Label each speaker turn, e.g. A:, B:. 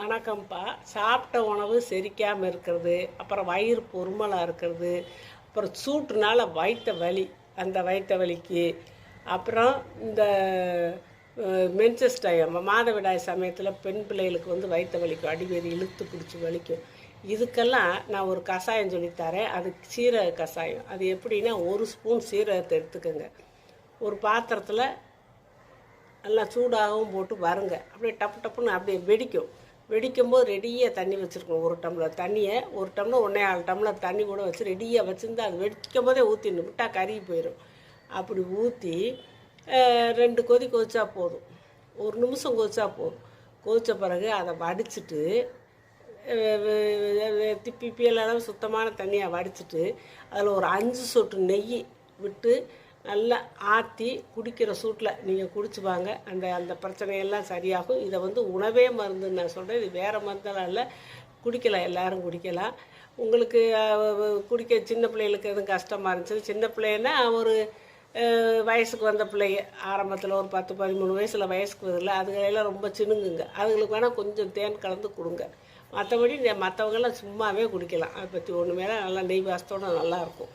A: வணக்கம்ப்பா. சாப்பிட்ட உணவு செரிக்காமல் இருக்கிறது அப்புறம் வயிறு பொறுமலாக இருக்கிறது அப்புறம் சூட்டுனால வயிற்ற வலி அந்த வயிற்ற வலிக்கு. அப்புறம் இந்த மென்சஸ் மாதவிடாய் சமயத்தில் பெண் பிள்ளைகளுக்கு வந்து வயிற்ற வலிக்கும் அடிவேறு இழுத்து பிடிச்சி வலிக்கும். இதுக்கெல்லாம் நான் ஒரு கஷாயம் சொல்லித்தரேன் அது சீரக கஷாயம். அது எப்படின்னா ஒரு ஸ்பூன் சீரகத்தை எடுத்துக்கோங்க. ஒரு பாத்திரத்தில் நல்லா சூடாகவும் போட்டு வருங்க. அப்படியே டப்பு டப்புன்னு அப்படியே வெடிக்கும். வெடிக்கும் போது ரெடியாக தண்ணி வச்சுருக்கணும். ஒரு டம்ளர் தண்ணியை ஒரு டம்ளர் ஒன்றே ஆறு டம்ளர் தண்ணி கூட வச்சு ரெடியாக வச்சுருந்து அது வெடிக்கும் போதே ஊற்றிடணும் விட்டால் கருகி போயிடும் அப்படி ஊற்றி ரெண்டு கொதி கொதிச்சா போதும். ஒரு நிமிஷம் கொதிச்சா போதும். கொதித்த பிறகு அதை வடிச்சிட்டு திப்பி பியல் சுத்தமான தண்ணியை வடிச்சிட்டு அதில் ஒரு அஞ்சு சொட்டு நெய் விட்டு நல்லா ஆற்றி குடிக்கிற சூட்டில் நீங்கள் குடிச்சு வாங்க. அந்த அந்த பிரச்சனையெல்லாம் சரியாகும். இதை வந்து உணவே மருந்துன்னு நான் சொல்கிறேன் இது வேறு மருந்தெல்லாம் இல்லை. குடிக்கலாம் எல்லோரும் குடிக்கலாம். உங்களுக்கு குடிக்க சின்ன பிள்ளைகளுக்கு எதுவும் கஷ்டமாக இருந்துச்சு? சின்ன பிள்ளைன்னா ஒரு வயசுக்கு வந்த பிள்ளைங்க ஆரம்பத்தில் ஒரு பத்து பதிமூணு வயசில் வயசுக்கு வருதுல அதுகளெல்லாம் ரொம்ப சினுங்குங்க. அதுங்களுக்கு வேணால் கொஞ்சம் தேன் கலந்து கொடுங்க. மற்றபடி மற்றவங்கெல்லாம் சும்மாவே குடிக்கலாம். அதை பற்றி ஒன்று மேலே நல்லா நெய் வாசத்தோட நல்லாயிருக்கும்